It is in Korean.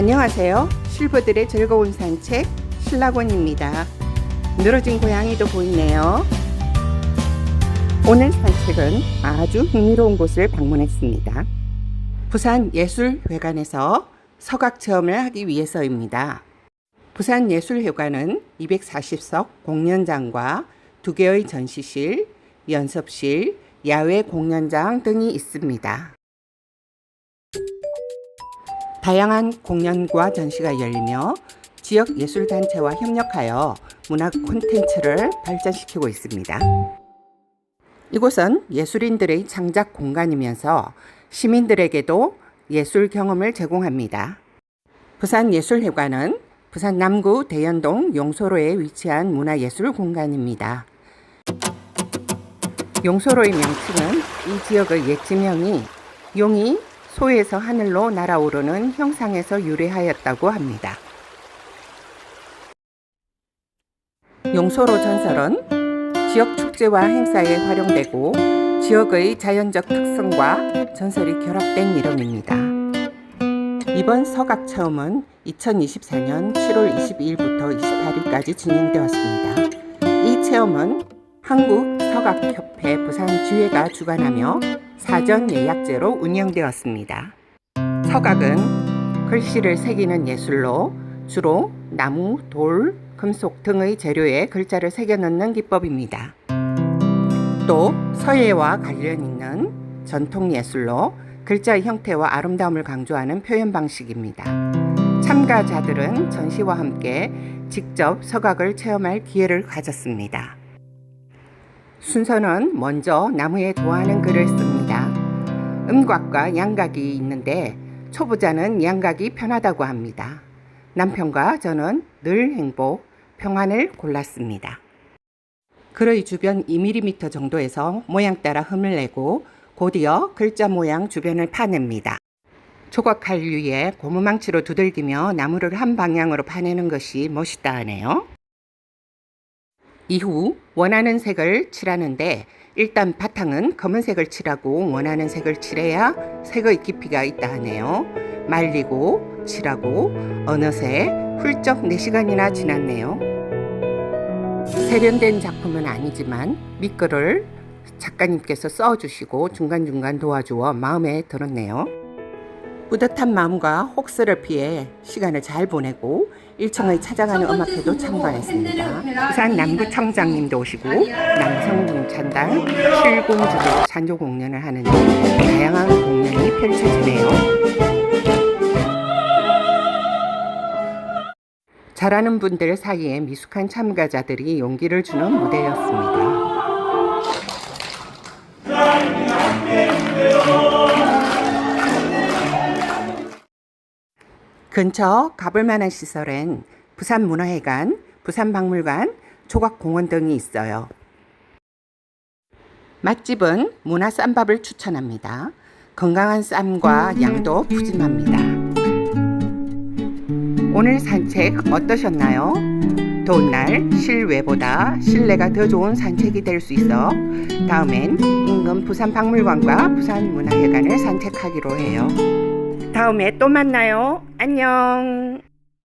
안녕하세요. 실버들의 즐거운 산책 신라곤입니다. 늘어진 고양이도 보이네요. 오늘 산책은 아주 흥미로운 곳을 방문했습니다. 부산 예술회관에서 서각 체험을 하기 위해서입니다. 부산 예술회관은 240석 공연장과 두 개의 전시실, 연습실, 야외 공연장 등이 있습니다. 다양한 공연과 전시가 열리며 지역 예술단체와 협력하여 문화 콘텐츠를 발전시키고 있습니다. 이곳은 예술인들의 창작 공간이면서 시민들에게도 예술 경험을 제공합니다. 부산예술회관은 부산 남구 대연동 용소로에 위치한 문화예술 공간입니다. 용소로의 명칭은 이 지역의 옛 지명이 용이 소에서 하늘로 날아오르는 형상에서 유래하였다고 합니다. 용소로 전설은 지역 축제와 행사에 활용되고 지역의 자연적 특성과 전설이 결합된 이름입니다. 이번 서각 체험은 2024년 7월 22일부터 28일까지 진행되었습니다. 이 체험은 한국 서각협회 부산주회가 주관하며 사전 예약제로 운영되었습니다. 서각은 글씨를 새기는 예술로 주로 나무, 돌, 금속 등의 재료에 글자를 새겨 넣는 기법입니다. 또 서예와 관련 있는 전통 예술로 글자의 형태와 아름다움을 강조하는 표현 방식입니다. 참가자들은 전시와 함께 직접 서각을 체험할 기회를 가졌습니다. 순서는 먼저 나무에 도하는 글을 씁니다. 음각과 양각이 있는데 초보자는 양각이 편하다고 합니다. 남편과 저는 늘 행복, 평안을 골랐습니다. 글의 주변 2mm 정도에서 모양 따라 흠을 내고 곧이어 글자 모양 주변을 파냅니다. 조각칼 위에 고무망치로 두들기며 나무를 한 방향으로 파내는 것이 멋있다 하네요. 이후 원하는 색을 칠하는데 일단 바탕은 검은색을 칠하고 원하는 색을 칠해야 색의 깊이가 있다 하네요. 말리고 칠하고 어느새 훌쩍 4시간이나 지났네요. 세련된 작품은 아니지만 밑글을 작가님께서 써주시고 중간중간 도와주어 마음에 들었네요. 뿌듯한 마음과 혹스를 피해 시간을 잘 보내고 1층의 찾아가는 음악회도 참관했습니다. 부산 남구청장님도 오시고 남성궁찬당 실공주도 찬조 공연을 하는데 다양한 공연이 펼쳐지네요. 잘하는 분들 사이에 미숙한 참가자들이 용기를 주는 무대였습니다. 근처 가볼 만한 시설엔 부산문화회관, 부산박물관, 조각공원 등이 있어요. 맛집은 문화 쌈밥을 추천합니다. 건강한 쌈과 양도 푸짐합니다. 오늘 산책 어떠셨나요? 더운 날 실외보다 실내가 더 좋은 산책이 될 수 있어 다음엔 인근 부산박물관과 부산문화회관을 산책하기로 해요. 다음에 또 만나요. 안녕.